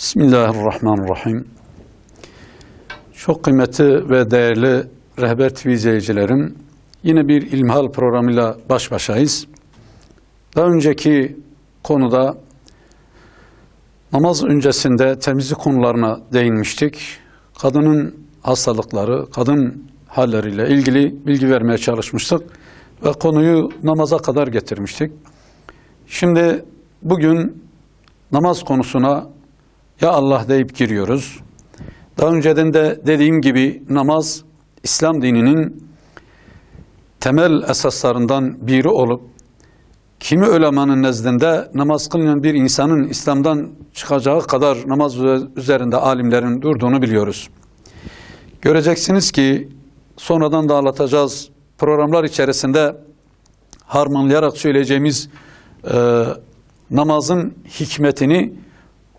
Bismillahirrahmanirrahim. Çok kıymetli ve değerli Rehber TV izleyicilerim, yine bir ilmihal programıyla baş başayız. Daha önceki konuda namaz öncesinde temizlik konularına değinmiştik. Kadının hastalıkları, kadın halleriyle ilgili bilgi vermeye çalışmıştık ve konuyu namaza kadar getirmiştik. Şimdi bugün namaz konusuna ya Allah deyip giriyoruz. Daha önceden de dediğim gibi namaz İslam dininin temel esaslarından biri olup kimi ölemanın nezdinde namaz kılmayan bir insanın İslam'dan çıkacağı kadar namaz üzerinde alimlerin durduğunu biliyoruz. Göreceksiniz ki sonradan da anlatacağız programlar içerisinde harmanlayarak söyleyeceğimiz e, namazın hikmetini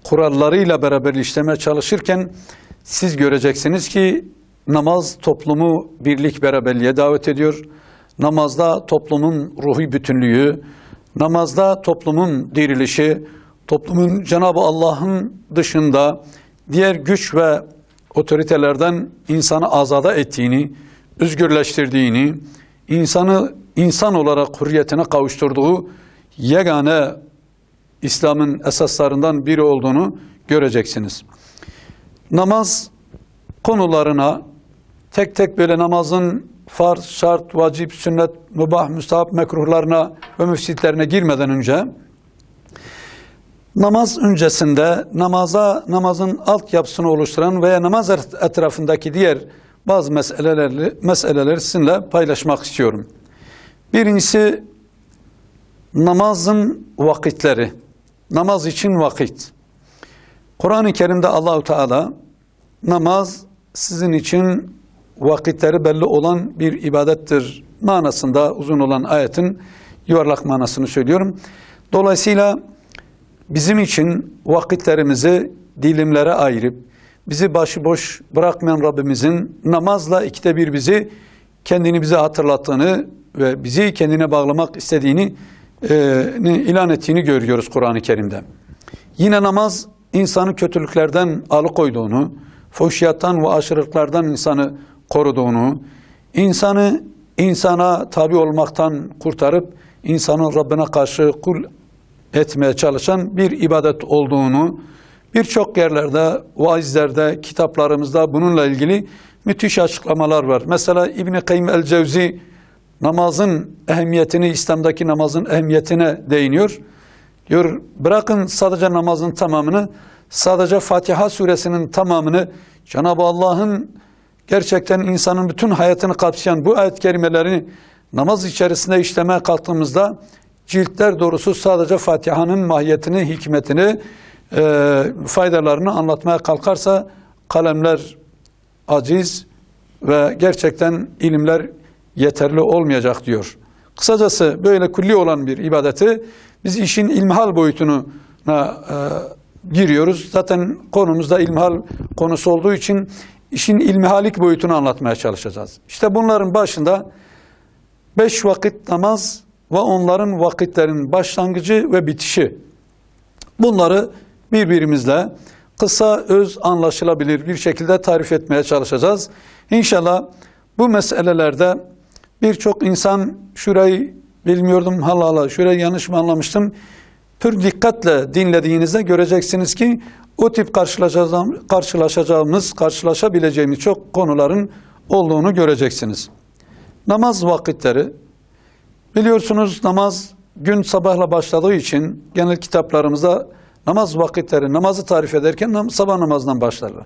kurallarıyla beraber işlemeye çalışırken siz göreceksiniz ki namaz toplumu birlik beraberliğe davet ediyor. Namazda toplumun ruhi bütünlüğü, namazda toplumun dirilişi, toplumun Cenab-ı Allah'ın dışında diğer güç ve otoritelerden insanı azada ettiğini, özgürleştirdiğini, insanı insan olarak hürriyetine kavuşturduğu yegane İslam'ın esaslarından biri olduğunu göreceksiniz. Namaz konularına tek tek böyle namazın farz, şart, vacip, sünnet, mübah, müstahap, mekruhlarına ve müfsitlerine girmeden önce namaz öncesinde namaza namazın altyapısını oluşturan veya namaz etrafındaki diğer bazı meseleleri, meseleleri sizinle paylaşmak istiyorum. Birincisi namazın vakitleri. Namaz için vakit. Kur'an-ı Kerim'de Allahu Teala namaz sizin için vakitleri belli olan bir ibadettir manasında uzun olan ayetin yuvarlak manasını söylüyorum. Dolayısıyla bizim için vakitlerimizi dilimlere ayırıp bizi başıboş bırakmayan Rabbimizin namazla ikide bir bizi kendini bize hatırlattığını ve bizi kendine bağlamak istediğini ilan ettiğini görüyoruz Kur'an-ı Kerim'de. Yine namaz insanı kötülüklerden alıkoyduğunu, fuhşiyattan ve aşırılıklardan insanı koruduğunu, insanı insana tabi olmaktan kurtarıp insanın Rabbine karşı kul etmeye çalışan bir ibadet olduğunu birçok yerlerde, vaizlerde, kitaplarımızda bununla ilgili müthiş açıklamalar var. Mesela İbn-i Kayyim el-Cevzi namazın ehemmiyetini, İslam'daki namazın ehemmiyetine değiniyor. Diyor bırakın sadece namazın tamamını, sadece Fatiha suresinin tamamını Cenab-ı Allah'ın gerçekten insanın bütün hayatını kapsayan bu ayet kelimelerini namaz içerisinde işlemeye kalktığımızda ciltler doğrusu sadece Fatiha'nın mahiyetini, hikmetini, e, faydalarını anlatmaya kalkarsa kalemler aciz ve gerçekten ilimler yeterli olmayacak diyor. Kısacası böyle külli olan bir ibadeti biz işin ilmihal boyutuna e, giriyoruz. Zaten konumuzda ilmihal konusu olduğu için işin ilmihalik boyutunu anlatmaya çalışacağız. İşte bunların başında beş vakit namaz ve onların vakitlerin başlangıcı ve bitişi. Bunları birbirimizle kısa, öz, anlaşılabilir bir şekilde tarif etmeye çalışacağız. İnşallah bu meselelerde birçok insan şurayı bilmiyordum halala, şurayı yanlış mı anlamıştım. Pür dikkatle dinlediğinizde göreceksiniz ki o tip karşılaşacağımız, karşılaşabileceğimiz çok konuların olduğunu göreceksiniz. Namaz vakitleri, biliyorsunuz namaz gün sabahla başladığı için genel kitaplarımızda namaz vakitleri, namazı tarif ederken sabah namazından başlarlar.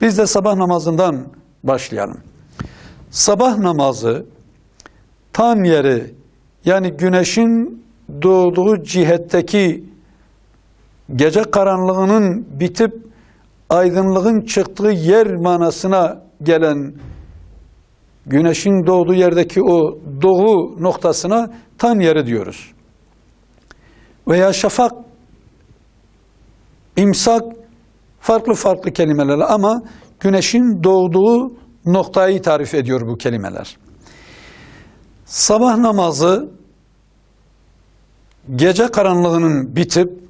Biz de sabah namazından başlayalım. Sabah namazı tam yeri yani güneşin doğduğu cihetteki gece karanlığının bitip aydınlığın çıktığı yer manasına gelen güneşin doğduğu yerdeki o doğu noktasına tam yeri diyoruz. Veya şafak, imsak farklı farklı kelimelerle ama güneşin doğduğu noktayı tarif ediyor bu kelimeler. Sabah namazı gece karanlığının bitip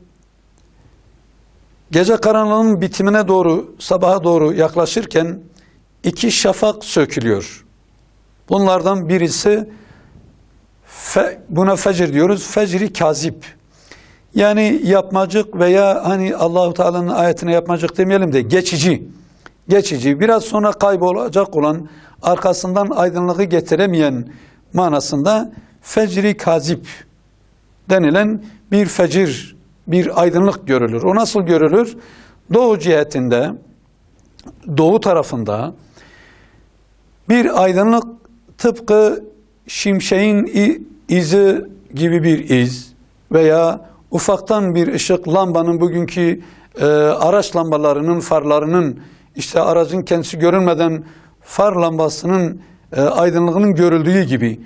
Gece karanlığının bitimine doğru, sabaha doğru yaklaşırken iki şafak sökülüyor. Bunlardan birisi fe, buna fecir diyoruz. Fecri kazip. Yani yapmacık veya hani Allahu Teala'nın ayetine yapmacık demeyelim de geçici. Geçici. Biraz sonra kaybolacak olan arkasından aydınlığı getiremeyen manasında fecri kazip denilen bir fecir, bir aydınlık görülür. O nasıl görülür? Doğu cihetinde, doğu tarafında bir aydınlık tıpkı şimşeğin izi gibi bir iz veya ufaktan bir ışık lambanın bugünkü e, araç lambalarının farlarının işte aracın kendisi görünmeden far lambasının e, aydınlığının görüldüğü gibi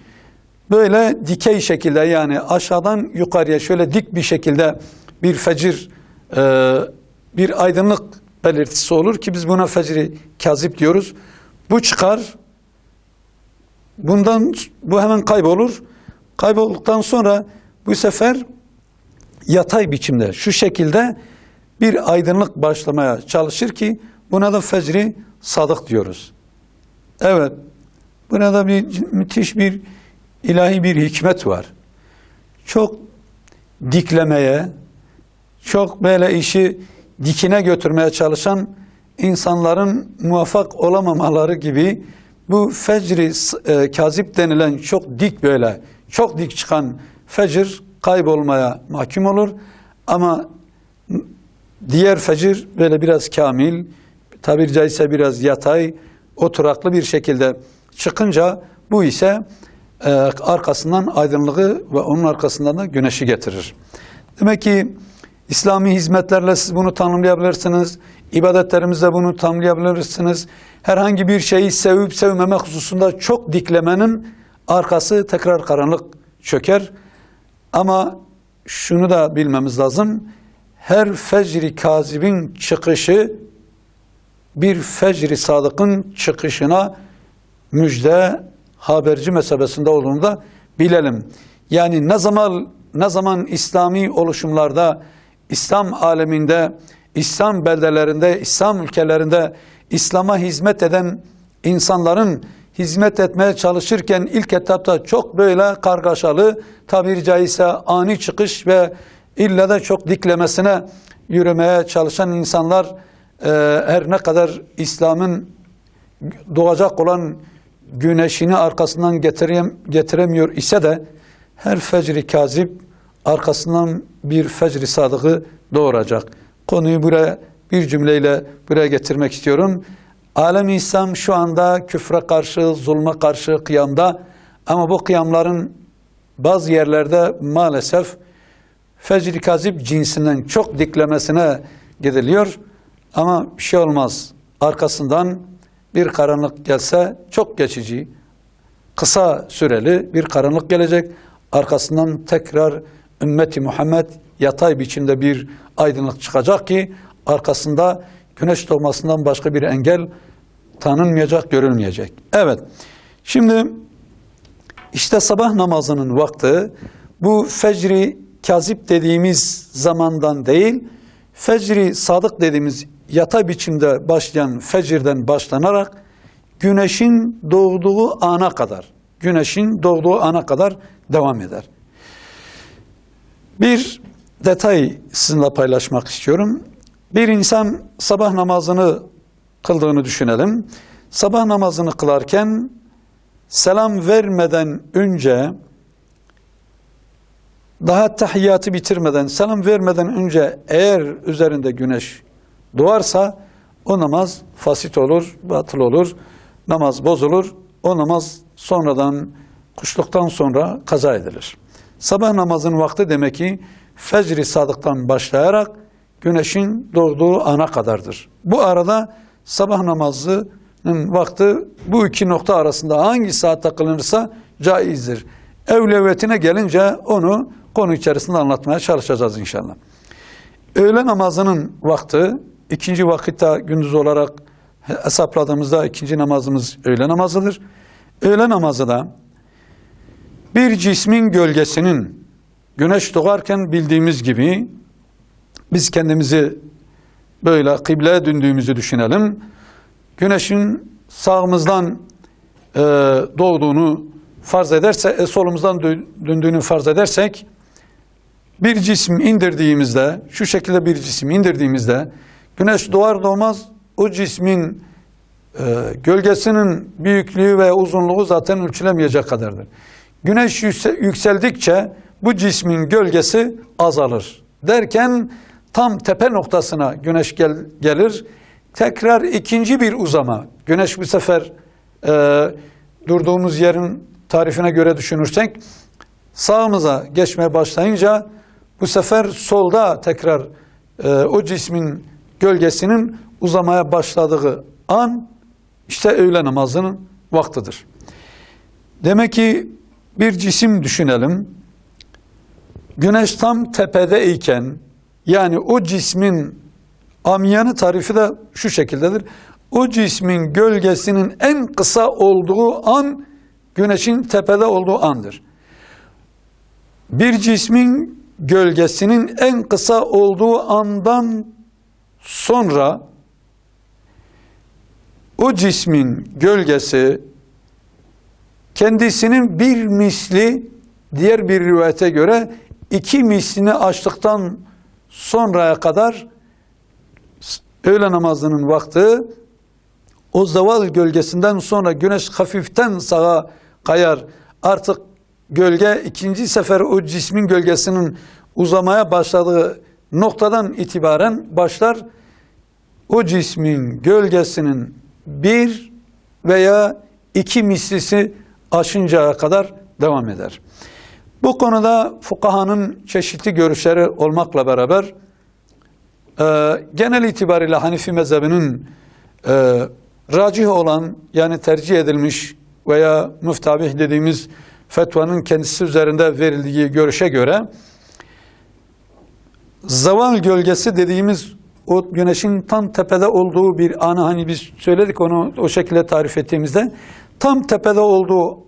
böyle dikey şekilde yani aşağıdan yukarıya şöyle dik bir şekilde bir fecir e, bir aydınlık belirtisi olur ki biz buna fecri kazip diyoruz. Bu çıkar Bundan bu hemen kaybolur. Kaybolduktan sonra bu sefer yatay biçimde şu şekilde bir aydınlık başlamaya çalışır ki buna da fecri sadık diyoruz. Evet. Buna da bir müthiş bir ilahi bir hikmet var. Çok diklemeye, çok böyle işi dikine götürmeye çalışan insanların muvaffak olamamaları gibi bu fecri e, kazip denilen çok dik böyle, çok dik çıkan fecir kaybolmaya mahkum olur. Ama diğer fecir böyle biraz kamil, tabiri caizse biraz yatay, oturaklı bir şekilde çıkınca bu ise e, arkasından aydınlığı ve onun arkasından da güneşi getirir. Demek ki İslami hizmetlerle siz bunu tanımlayabilirsiniz. İbadetlerimizle bunu tanımlayabilirsiniz. Herhangi bir şeyi sevip sevmemek hususunda çok diklemenin arkası tekrar karanlık çöker. Ama şunu da bilmemiz lazım. Her fecri kazibin çıkışı bir fecri sadıkın çıkışına müjde haberci mesabesinde olduğunu da bilelim. Yani ne zaman ne zaman İslami oluşumlarda, İslam aleminde, İslam beldelerinde, İslam ülkelerinde İslam'a hizmet eden insanların hizmet etmeye çalışırken ilk etapta çok böyle kargaşalı, tabiri caizse ani çıkış ve illa da çok diklemesine yürümeye çalışan insanlar e, her ne kadar İslam'ın doğacak olan güneşini arkasından getirem, getiremiyor ise de her fecri kazip arkasından bir fecri sadığı doğuracak. Konuyu buraya bir cümleyle buraya getirmek istiyorum. Alem İslam şu anda küfre karşı, zulme karşı kıyamda ama bu kıyamların bazı yerlerde maalesef fecri kazip cinsinden çok diklemesine gidiliyor. Ama bir şey olmaz. Arkasından bir karanlık gelse çok geçici, kısa süreli bir karanlık gelecek. Arkasından tekrar ümmeti Muhammed yatay biçimde bir aydınlık çıkacak ki arkasında güneş doğmasından başka bir engel tanınmayacak, görülmeyecek. Evet. Şimdi işte sabah namazının vakti bu fecri kazip dediğimiz zamandan değil, fecri sadık dediğimiz yata biçimde başlayan fecirden başlanarak güneşin doğduğu ana kadar, güneşin doğduğu ana kadar devam eder. Bir detay sizinle paylaşmak istiyorum. Bir insan sabah namazını kıldığını düşünelim. Sabah namazını kılarken selam vermeden önce daha tahiyyatı bitirmeden, selam vermeden önce eğer üzerinde güneş doğarsa o namaz fasit olur, batıl olur, namaz bozulur. O namaz sonradan, kuşluktan sonra kaza edilir. Sabah namazın vakti demek ki fecri sadıktan başlayarak güneşin doğduğu ana kadardır. Bu arada sabah namazının vakti bu iki nokta arasında hangi saatte kılınırsa caizdir. Evleviyetine gelince onu konu içerisinde anlatmaya çalışacağız inşallah. Öğle namazının vakti ikinci vakitte gündüz olarak hesapladığımızda ikinci namazımız öğle namazıdır. Öğle namazı da bir cismin gölgesinin güneş doğarken bildiğimiz gibi biz kendimizi böyle kıbleye döndüğümüzü düşünelim. Güneşin sağımızdan e, doğduğunu farz ederse, e, solumuzdan dö- döndüğünü farz edersek, bir cisim indirdiğimizde, şu şekilde bir cisim indirdiğimizde, güneş doğar doğmaz o cismin e, gölgesinin büyüklüğü ve uzunluğu zaten ölçülemeyecek kadardır. Güneş yükse- yükseldikçe bu cismin gölgesi azalır. Derken tam tepe noktasına güneş gel- gelir. Tekrar ikinci bir uzama. Güneş bu sefer e, durduğumuz yerin tarifine göre düşünürsek sağımıza geçmeye başlayınca bu sefer solda tekrar e, o cismin gölgesinin uzamaya başladığı an işte öğle namazının vaktidir. Demek ki bir cisim düşünelim. Güneş tam tepedeyken yani o cismin amyanı tarifi de şu şekildedir. O cismin gölgesinin en kısa olduğu an güneşin tepede olduğu andır. Bir cismin gölgesinin en kısa olduğu andan sonra o cismin gölgesi kendisinin bir misli diğer bir rivayete göre iki mislini açtıktan sonraya kadar öğle namazının vakti o zaval gölgesinden sonra güneş hafiften sağa kayar. Artık gölge ikinci sefer o cismin gölgesinin uzamaya başladığı noktadan itibaren başlar. O cismin gölgesinin bir veya iki mislisi aşıncaya kadar devam eder. Bu konuda fukahanın çeşitli görüşleri olmakla beraber e, genel itibariyle Hanifi mezhebinin e, racih olan yani tercih edilmiş veya müftabih dediğimiz fetvanın kendisi üzerinde verildiği görüşe göre zaval gölgesi dediğimiz o güneşin tam tepede olduğu bir anı hani biz söyledik onu o şekilde tarif ettiğimizde tam tepede olduğu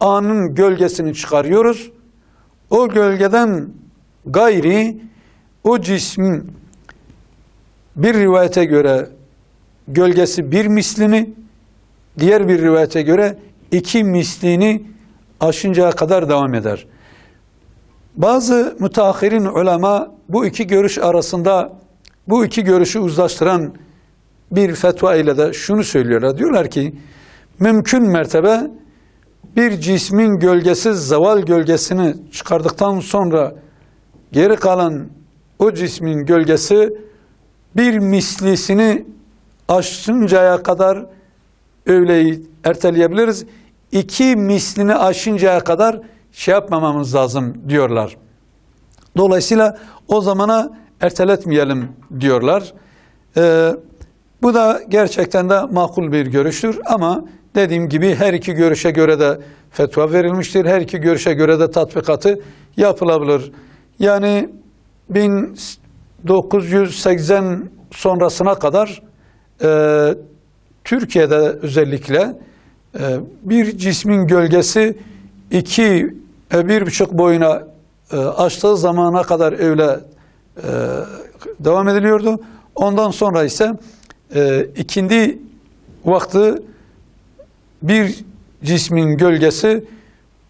anın gölgesini çıkarıyoruz. O gölgeden gayri o cismin bir rivayete göre gölgesi bir mislini, diğer bir rivayete göre iki mislini aşıncaya kadar devam eder. Bazı müteahhirin ulema bu iki görüş arasında bu iki görüşü uzlaştıran bir fetva ile de şunu söylüyorlar. Diyorlar ki mümkün mertebe bir cismin gölgesi zaval gölgesini çıkardıktan sonra geri kalan o cismin gölgesi bir mislisini aşıncaya kadar öğleyi erteleyebiliriz. İki mislini aşıncaya kadar şey yapmamamız lazım diyorlar. Dolayısıyla o zamana erteletmeyelim diyorlar. Ee, bu da gerçekten de makul bir görüştür ama dediğim gibi her iki görüşe göre de fetva verilmiştir. Her iki görüşe göre de tatbikatı yapılabilir. Yani 1980 sonrasına kadar e, Türkiye'de özellikle e, bir cismin gölgesi iki e, bir buçuk boyuna e, açtığı zamana kadar öyle e, devam ediliyordu. Ondan sonra ise e, ikindi vakti bir cismin gölgesi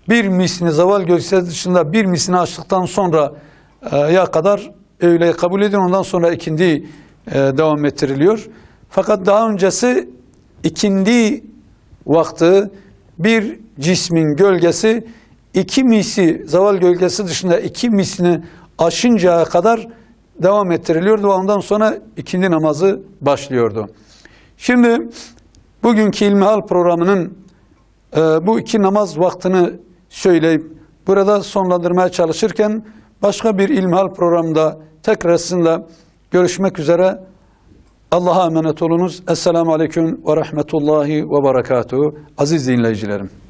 bir mislini zaval gölgesi dışında bir mislini açtıktan sonra e, ya kadar öyle kabul edin ondan sonra ikindi e, devam ettiriliyor. Fakat daha öncesi ikindi vakti bir cismin gölgesi iki misli zaval gölgesi dışında iki mislini aşıncaya kadar devam ettiriliyordu ondan sonra ikindi namazı başlıyordu. Şimdi bugünkü İlmihal programının e, bu iki namaz vaktini söyleyip burada sonlandırmaya çalışırken başka bir İlmihal programında tekrar sizinle görüşmek üzere. Allah'a emanet olunuz. Esselamu Aleyküm ve Rahmetullahi ve Berekatuhu. Aziz dinleyicilerim.